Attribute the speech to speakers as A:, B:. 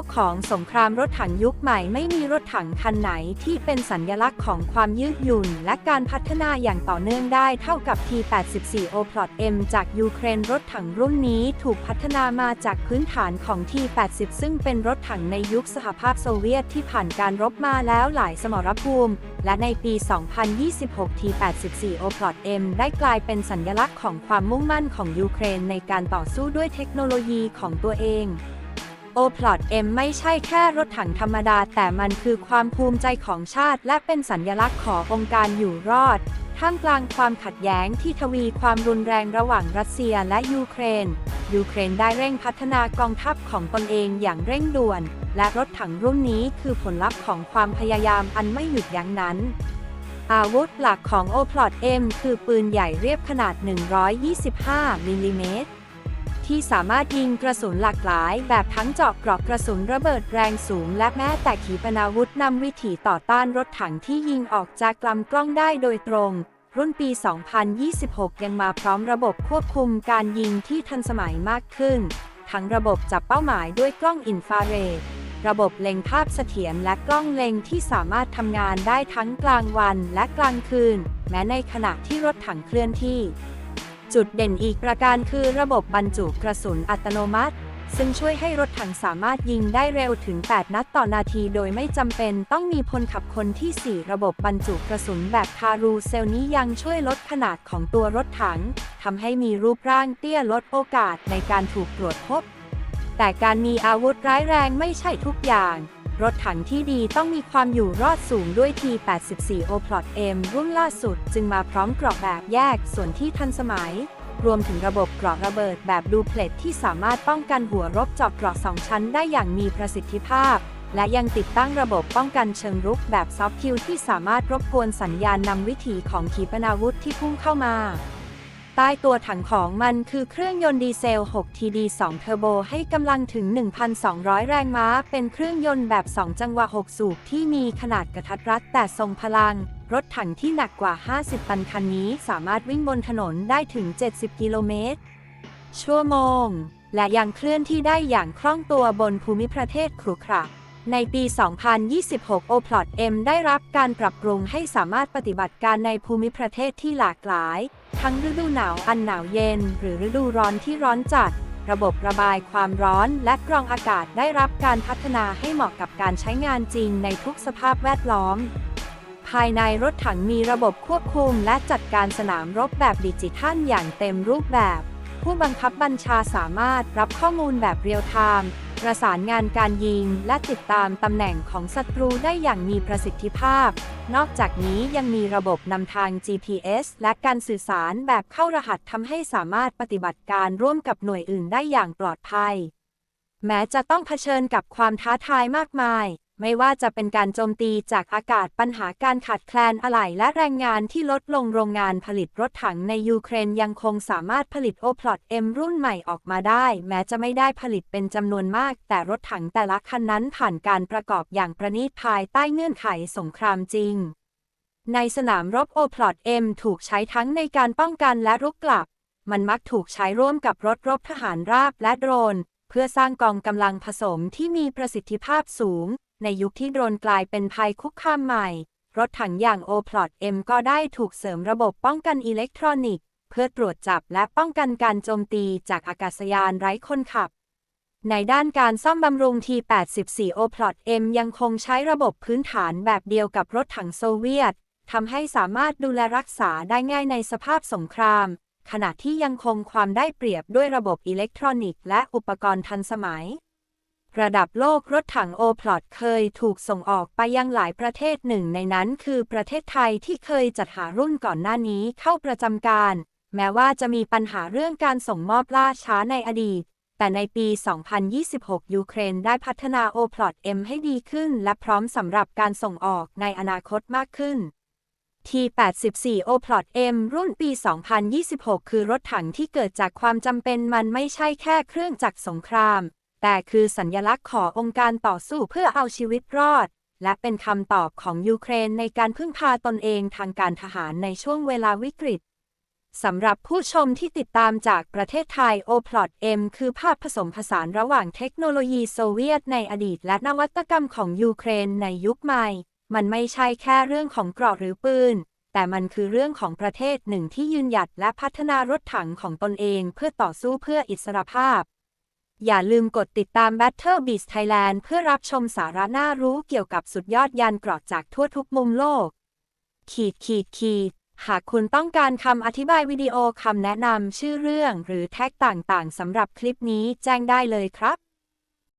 A: กของสงครามรถถังยุคใหม่ไม่มีรถถังคันไหนที่เป็นสัญลักษณ์ของความยืดหยุ่น และการพัฒนาอย่างต่อเนื่องได้เท่ากับ T-84 Oplot M จากยูเครนรถถังรุ่นนี้ถูกพัฒนามาจากพื้นฐานของ T-80 ซึ่งเป็นรถถังในยุคสหภาพโซเวียตที่ผ่านการรบมาแล้วหลายสมรภูมิ และในปี 2026 T-84 Oplot M ได้กลายเป็นสัญลักษณ์ของความมุ่งมั่นของยูเครนในการต่อสู้ด้วยเทคโนโลยีของตัวเอง โอพลอต M ไม่ใช่แค่รถถังธรรมดา แต่มันคือความภูมิใจของชาติ และเป็นสัญญลักษณ์ขององค์การอยู่รอด ท่ามกลางความขัดแย้งที่ทวีความรุนแรงระหว่างรัสเซียและยูเครน ยูเครนได้เร่งพัฒนากองทัพของตนเองอย่างเร่งด่วน และรถถังรุ่นนี้คือผลลัพธ์ของความพยายามอันไม่หยุดยั้งนั้นอาวุธหลักของ o p l o t M คือปืนใหญ่เรียบขนาด 125มิลลิเมตร ที่สามารถยิงกระสุนหลากหลาย แบบทั้งเจาะกรอบกระสุนระเบิดแรงสูง และแม้แต่ขีปนาวุธนำวิถีต่อต้านรถถังที่ยิงออกจากลำกล้องได้โดยตรง รุ่นปี 2026 ยังมาพร้อมระบบควบคุมการยิงที่ทันสมัยมากขึ้น ทั้งระบบจับเป้าหมายด้วยกล้องอินฟราเรดระบบเล็งภาพเสถียรและกล้องเล็งที่สามารถทำงานได้ทั้งกลางวันและกลางคืน แม้ในขณะที่รถถังเคลื่อนที่ จุดเด่นอีกประการคือระบบบรรจุกระสุนอัตโนมัติ ซึ่งช่วยให้รถถังสามารถยิงได้เร็วถึง 8 นัดต่อนาทีโดยไม่จำเป็นต้องมีพลขับคนที่ 4 ระบบบรรจุกระสุนแบบคารูเซลนี้ยังช่วยลดขนาดของตัวรถถังทำให้มีรูปร่างเตี้ยลดโอกาสในการถูกตรวจพบ แต่การมีอาวุธร้ายแรงไม่ใช่ทุกอย่าง รถถังที่ดีต้องมีความอยู่รอดสูงด้วย T84 Oplot M รุ่นล่าสุด จึงมาพร้อมเกราะแบบแยกส่วนที่ทันสมัย รวมถึงระบบเกราะระเบิดแบบดูเพล็ดที่สามารถป้องกันหัวรบจาะเกราะสองชั้นได้อย่างมีประสิทธิภาพ และยังติดตั้งระบบป้องกันเชิงรุกแบบซอฟต์คิวที่สามารถรบกวนสัญญาณนำวิถีของขีปนาวุธที่พุ่งเข้ามา ใต้ตัวถังของมันคือเครื่องยนต์ดีเซล 6TD 2 เทอร์โบให้กำลังถึง 1,200 แรงม้า เป็นเครื่องยนต์แบบ 2 จังหวะ 6 สูบที่มีขนาดกระทัดรัดแต่ทรงพลัง รถถังที่หนักกว่า 50 ตันคันนี้สามารถวิ่งบนถนนได้ถึง 70 กิโลเมตร ชั่วโมง และยังเคลื่อนที่ได้อย่างคล่องตัวบนภูมิประเทศขรุขระ ในปี 2026 Oplot M ได้รับการปรับปรุงให้สามารถปฏิบัติการในภูมิประเทศที่หลากหลาย ทั้งฤดูหนาวอันหนาวเย็น หรือฤดูร้อนที่ร้อนจัด ระบบระบายความร้อนและกรองอากาศได้รับการพัฒนาให้เหมาะกับการใช้งานจริงในทุกสภาพแวดล้อม ภายในรถถังมีระบบควบคุมและจัดการสนามรบแบบดิจิทัลอย่างเต็มรูปแบบ ผู้บังคับบัญชาสามารถรับข้อมูลแบบเรียลไทม์ ประสานงานการยิง และติดตามตำแหน่งของศัตรูได้อย่างมีประสิทธิภาพ นอกจากนี้ยังมีระบบนำทาง GPS และการสื่อสารแบบเข้ารหัสทำให้สามารถปฏิบัติการร่วมกับหน่วยอื่นได้อย่างปลอดภัย แม้จะต้องเผชิญกับความท้าทายมากมาย ไม่ว่าจะเป็นการโจมตีจากอากาศปัญหาการขาดแคลนอะไหล่และแรงงานที่ลดลงโรงงานผลิตรถถังในยูเครนยังคงสามารถผลิตโอพลอตเอ็มรุ่นใหม่ออกมาได้ แม้จะไม่ได้ผลิตเป็นจำนวนมาก แต่รถถังแต่ละคันนั้นผ่านการประกอบอย่างประณีตภายใต้เงื่อนไขสงครามจริง ในสนามรบโอพลอตเอ็มถูกใช้ทั้งในการป้องกันและรุกกลับ มันมักถูกใช้ร่วมกับรถรบทหารราบและโดรน เพื่อสร้างกองกำลังผสมที่มีประสิทธิภาพสูง ในยุคที่โดรนกลายเป็นภัยคุกคามใหม่ รถถังอย่าง o p l o t M ก็ได้ถูกเสริมระบบป้องกันอิเล็กทรอนิกส์ เพื่อตรวจจับและป้องกันการโจมตีจากอากาศยานไร้คนขับ ในด้านการซ่อมบำรุง T84 o p l o t M ยังคงใช้ระบบพื้นฐานแบบเดียวกับรถถังโซเวียตทำให้สามารถดูแลรักษาได้ง่ายในสภาพสงคราม ขณะที่ยังคงความได้เปรียบด้วยระบบอิเล็กทรอนิกส์และอุปกรณ์ทันสมัย ระดับโลกรถถังโอพลอตเคยถูกส่งออกไปยังหลายประเทศหนึ่งในนั้นคือประเทศไทยที่เคยจัดหารุ่นก่อนหน้านี้เข้าประจำการ แม้ว่าจะมีปัญหาเรื่องการส่งมอบล่าช้าในอดีต แต่ในปี 2026 ยูเครนได้พัฒนาโอพลอต M ให้ดีขึ้น และพร้อมสำหรับการส่งออกในอนาคตมากขึ้น T84 Oplot M รุ่นปี 2026 คือรถถังที่เกิดจากความจำเป็นมันไม่ใช่แค่เครื่องจักรสงคราม แต่คือสัญลักษณ์ขององค์การต่อสู้เพื่อเอาชีวิตรอด และเป็นคำตอบของยูเครนในการพึ่งพาตนเองทางการทหารในช่วงเวลาวิกฤตสำหรับผู้ชมที่ติดตามจากประเทศไทย o p l o t M คือภาพผสมผสานระหว่างเทคโนโลยีโซเวียตในอดีตและนวัตกรรมของยูเครนในยุคใหม่ มันไม่ใช่แค่เรื่องของเกราะหรือปืน แต่มันคือเรื่องของประเทศหนึ่งที่ยืนหยัดและพัฒนารถถังของตนเองเพื่อต่อสู้เพื่ออิสรภาพ อย่าลืมกดติดตาม Battle Beast Thailand เพื่อรับชมสาระน่ารู้เกี่ยวกับสุดยอดยานเกราะจากทั่วทุกมุมโลก ขีดขีดขีดหากคุณต้องการคำอธิบายวิดีโอคำแนะนำชื่อเรื่องหรือแท็กต่างๆสำหรับคลิปนี้แจ้งได้เลยครับ